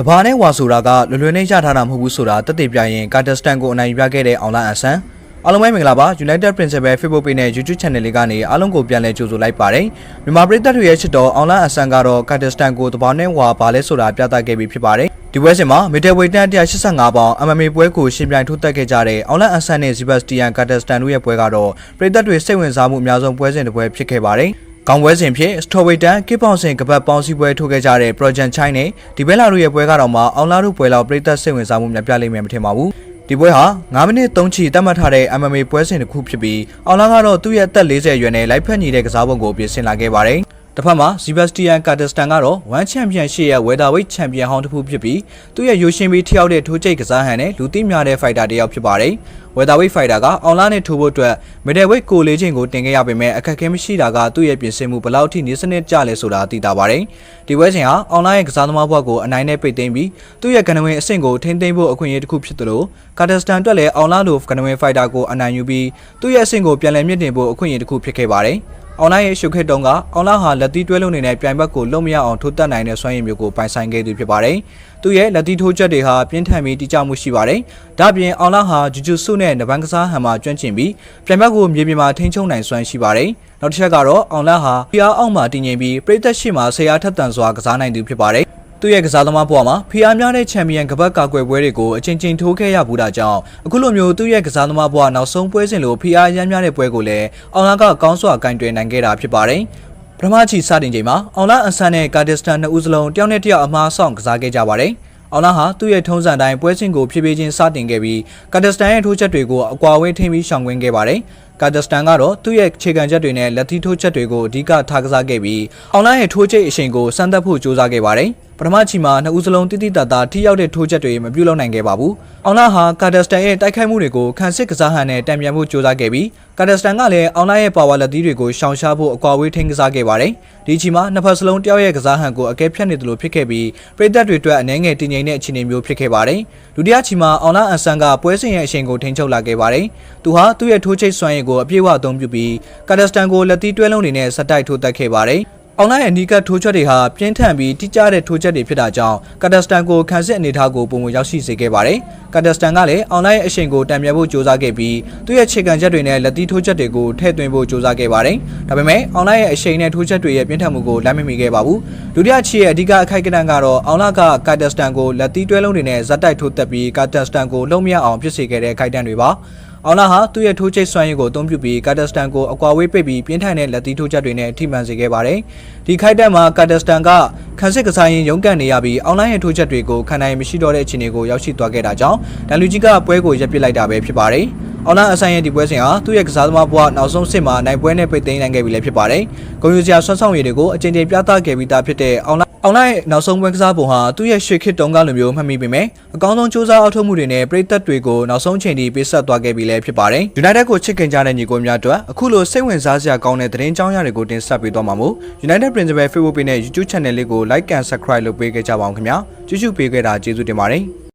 တဘာနဲ့ဝါဆိုတာကလွယ်လွယ်နဲ့ရထားတာမဟုတ်ဘူးဆိုတာတက်တည်ပြရင်ကာတာစတန်ကိုအနိုင်ယူပြခဲ့တဲ့အောင်လန်အဆန်အားလုံးပဲမင်္ဂလာပါ United Principal Facebook Page နဲ့ YouTube Channel လေးကနေအားလုံးကိုပြန်လည်ကြိုဆိုလိုက်ပါတယ်မြန်မာပြည်သက်တွေရဲ့ချစ်တော်အောင်လန်အဆန်ကတော့ကာတာစတန်ကိုတဘာနဲ့ဝါဘာလဲဆိုတာပြသခဲ့ပြီးဖြစ်ပါတယ်ဒီပွဲစဉ်မှာမီတယ်ဝေတန်185ပေါင် MMA ပွဲကိုရှင်ပြိုင်ထိုးတက်ခဲ့ကြတဲ့အောင်လန်အဆန်နဲ့ဇီဘတ်စတီယန်ကာတာစတန်တို့ရဲ့ပွဲကတော့ပြည်သက်တွေစိတ်ဝင်စားမှုအများဆုံးပွဲစဉ်တစ်ပွဲဖြစ်ခဲ့ပါတယ် ကောင်းပွဲစဉ်ဖြစ်စတော်ဝေတန်ကစ်ပေါင်စင်ကပတ်ပေါင်းစည်းပွဲထိုးခဲ့ကြတဲ့ Project China နဲ့ဒီဘဲလာတို့ရဲ့ပွဲကတော့မှအောင်လာတို့ပွဲလောက်ပြည်သက်စိတ်ဝင်စားမှုများပြလိမ့်မယ်မထင်ပါဘူးဒီပွဲဟာ9မိနစ်3ချီတတ်မှတ်ထားတဲ့ MMA ပွဲစဉ်တစ်ခုဖြစ်ပြီးအောင်လာကတော့သူ့ရဲ့အသက်40အရွယ်နဲ့လိုက်ဖက်ညီတဲ့ကစားပုံကိုပြင်ဆင်လာခဲ့ပါတယ် တစ်ဖက်မှာဇီဘတ်စတီယန်ကာတာစတန်ကတော့1ချန်ပီယံရှစ်ရဲ့ဝေဒါဝိတ်ချန်ပီယံဟောင်းတစ်ခုဖြစ်ပြီးသူ့ရဲ့ရိုရှင်ပြီးထိရောက်တဲ့ထိုးချိတ်ကစားဟန်နဲ့လူသိများတဲ့ဖိုက်တာတစ်ယောက်ဖြစ်ပါတယ်ဝေဒါဝိတ်ဖိုက်တာကအောင်လာနဲ့ထိုးဖို့အတွက်မီဒယ်ဝိတ်ကိုလေးချင်းကိုတင်ခဲ့ရပေမဲ့အခက်အခဲမရှိတာကသူ့ရဲ့ပြင်ဆင်မှုဘယ်လောက်ထိနေစနစ်ကျလဲဆိုတာသိတာပါတယ်ဒီပွဲစဉ်ဟာအောင်လာရဲ့ကစားသမားဘဝကိုအနိုင်နဲ့ပိတ်သိမ်းပြီးသူ့ရဲ့ကနဝင်အဆင့်ကိုထိန်းသိမ်းဖို့အခွင့်အရေးတစ်ခုဖြစ်သလိုကာတာစတန်အတွက်လည်းအောင်လာလိုကနဝင်ဖိုက်တာကိုအနိုင်ယူပြီးသူ့ရဲ့အဆင့်ကိုပြန်လည်မြင့်တင်ဖို့အခွင့်အရေးတစ်ခုဖြစ်ခဲ့ပါတယ် အွန်လိုင်းရဲ့ရှုပ်ခက်တုံးကအွန်လိုင်းဟာလက်သီးတွဲလုံးနေတဲ့ပြိုင်ဘက်ကိုလုံမရအောင်ထိုးတက်နိုင်တဲ့စွမ်းရည်မျိုးကိုပိုင်ဆိုင်ခဲ့သူဖြစ်ပါတယ်။သူ့ရဲ့လက်သီးထိုးချက်တွေဟာပြင်းထန်ပြီးတိကျမှုရှိပါတယ်။ဒါ့အပြင်အွန်လိုင်းဟာဂျူဂျူဆုနဲ့နဘန်ကစားဟန်မှာကျွမ်းကျင်ပြီးပြိုင်ဘက်ကိုမြေပြင်မှာထိန်းချုပ်နိုင်စွမ်းရှိပါတယ်။နောက်တစ်ချက်ကတော့အွန်လိုင်းဟာပြားအောက်မှာတည်ငြိမ်ပြီးပြည်သက်ရှိမှာဆရာထက်တန်စွာကစားနိုင်သူဖြစ်ပါတယ်။ သူ့ရဲ့ကစားသမားဘဝမှာဖီအားများတဲ့ချန်ပီယံကပတ်ကာကွယ်ပွဲတွေကိုအချင်းချင်းထိုးခဲ့ရဘူးတာကြောင့်အခုလိုမျိုးသူ့ရဲ့ကစားသမားဘဝနောက်ဆုံးပွဲစဉ်လိုဖီအားရမ်းများတဲ့ပွဲကိုလည်းအောင်လာကကောင်းစွာကင်တွယ်နိုင်ခဲ့တာဖြစ်ပါတယ်။ပထမချီစတင်ချိန်မှာအောင်လာအန်ဆန်နဲ့ကာဒစ္စတန်နှစ်ဦးစလုံးတယောက်နဲ့တယောက်အမှားဆောင်ကစားခဲ့ကြပါတယ်။အောင်လာဟာသူ့ရဲ့ထုံးစံတိုင်းပွဲစဉ်ကိုဖြည်းဖြည်းချင်းစတင်ခဲ့ပြီးကာဒစ္စတန်ရဲ့ထိုးချက်တွေကိုအကွာအဝေးထိန်းပြီးရှောင်ကွင်းခဲ့ပါတယ်။ကာဒစတန်ကတော့သူ့ရဲ့ခြေခံချက်တွေနဲ့လက်သီးထိုးချက်တွေကိုအဓိကထားကစားခဲ့ပြီးအောင်လိုင်းရဲ့ထိုးချိတ်အချိန်ကိုစမ်းသပ်ဖို့ကြိုးစားခဲ့ပါတယ်။ ပထမချီမှာနှစ်ဦးစလုံးတိတိတတ်တာထိရောက်တဲ့ထိုးချက်တွေမပြုလုပ်နိုင်ခဲ့ပါဘူး။အောင်လာဟာကာဒစတန်ရဲ့တိုက်ခိုက်မှုတွေကိုခံစစ်ကစားဟန်နဲ့တံပြန်ဖို့ကြိုးစားခဲ့ပြီးကာဒစတန်ကလည်းအောင်လာရဲ့ပါဝါလက်သီးတွေကိုရှောင်ရှားဖို့အကွာဝေးထိန်းကစားခဲ့ပါတယ်။ဒီချီမှာနှစ်ဖက်စလုံးတယောက်ရဲ့ကစားဟန်ကိုအကဲဖြတ်နေတယ်လို့ဖြစ်ခဲ့ပြီးပြည်သက်တွေအတွက်အနှဲငယ်တည်ငြိမ်တဲ့အခြေအနေမျိုးဖြစ်ခဲ့ပါတယ်။ဒုတိယချီမှာအောင်လာအန်ဆန်ကပွဲစဉ်ရဲ့အချိန်ကိုထိန်းချုပ်လာခဲ့ပါတယ်။သူဟာသူ့ရဲ့ထိုးချိတ်စွမ်းရည်ကိုအပြည့်အဝအသုံးပြုပြီးကာဒစတန်ကိုလက်သီးတွဲလုံးတွေနဲ့ဆက်တိုက်ထိုးတက်ခဲ့ပါတယ်။ အောင်လိုက်ရဲ့နီးကတ်ထိုးချက်တွေဟာပြင်းထန်ပြီးတိကျတဲ့ထိုးချက်တွေဖြစ်တာကြောင့်ကာတာစတန်ကိုခံစစ်အနေထားကိုပုံမှန်ရောက်ရှိစေခဲ့ပါတယ်။ကာတာစတန်ကလည်းအောင်လိုက်ရဲ့အရှိန်ကိုတံမြဲဖို့ကြိုးစားခဲ့ပြီးသူ့ရဲ့ခြေခံချက်တွေနဲ့လက်သီးထိုးချက်တွေကိုထည့်သွင်းဖို့ကြိုးစားခဲ့ပါတယ်။ဒါပေမဲ့အောင်လိုက်ရဲ့အရှိန်နဲ့ထိုးချက်တွေရဲ့ပြင်းထန်မှုကိုလက်မမီခဲ့ပါဘူး။ဒုတိယချီရဲ့အဓိကအခိုက်ကနန်းကတော့အောင်လကကာတာစတန်ကိုလက်သီးတွဲလုံးတွေနဲ့ဇက်တိုက်ထိုးတက်ပြီးကာတာစတန်ကိုလုံးမရအောင်ဖြစ်စေခဲ့တဲ့ခိုက်တန်တွေပါ။ အောင်လာဟာသူ့ရဲ့ထိုးချိတ်စွမ်းရည်ကိုအသုံးပြုပြီးကာတာစတန်ကိုအကွာဝေးပိတ်ပြီးပြင်းထန်တဲ့လက်သီးထိုးချက်တွေနဲ့ထိမှန်စေခဲ့ပါတယ်။ဒီခိုက်တက်မှာကာတာစတန်ကခန်းစစ်ကစားရင်ရုန်းကန်နေရပြီးအွန်လိုင်းရဲ့ထိုးချက်တွေကိုခံနိုင်မရှိတော့တဲ့အခြေအနေကိုရောက်ရှိသွားခဲ့တာကြောင့်ဒန်လူကြီးကပွဲကိုရပ်ပစ်လိုက်တာပဲဖြစ်ပါတယ်။အောင်လာအဆိုင်ရဲ့ဒီပွဲစဉ်ဟာသူ့ရဲ့ကစားသမားဘဝနောက်ဆုံးစစ်မှာနိုင်ပွဲနဲ့ပိတ်သိမ်းနိုင်ခဲ့ပြီလည်းဖြစ်ပါတယ်။ဂုဏ်ယူစရာဆွမ်းဆောင်ရည်တွေကိုအကြိမ်ကြိမ်ပြသခဲ့ပြီးသားဖြစ်တဲ့အောင်လာ အောင်လိုက်နောက်ဆုံးပွဲကစားပုံဟာသူ့ရဲ့ရွှေခေတ်တုန်းကလိုမျိုးမှတ်မိပေမဲ့အကောင်းဆုံးစူးစမ်းအောက်ထုတ်မှုတွေနဲ့ပြည်သက်တွေကိုနောက်ဆုံးချိန်ထိပေးဆက်သွားခဲ့ပြီလည်းဖြစ်ပါတယ်။ United ကိုချစ်ခင်ကြတဲ့ညီကိုများအတွက်အခုလိုစိတ်ဝင်စားစရာကောင်းတဲ့သတင်းကြောင်းရာတွေကိုတင်ဆက်ပေးသွားမှာမို့ United Principal Facebook Page နဲ့ YouTube Channel လေးကို Like and Subscribe လုပ်ပေးခဲ့ကြပါအောင်ခင်ဗျာ။ကြည့်ရှုပေးခဲ့တာကျေးဇူးတင်ပါတယ်။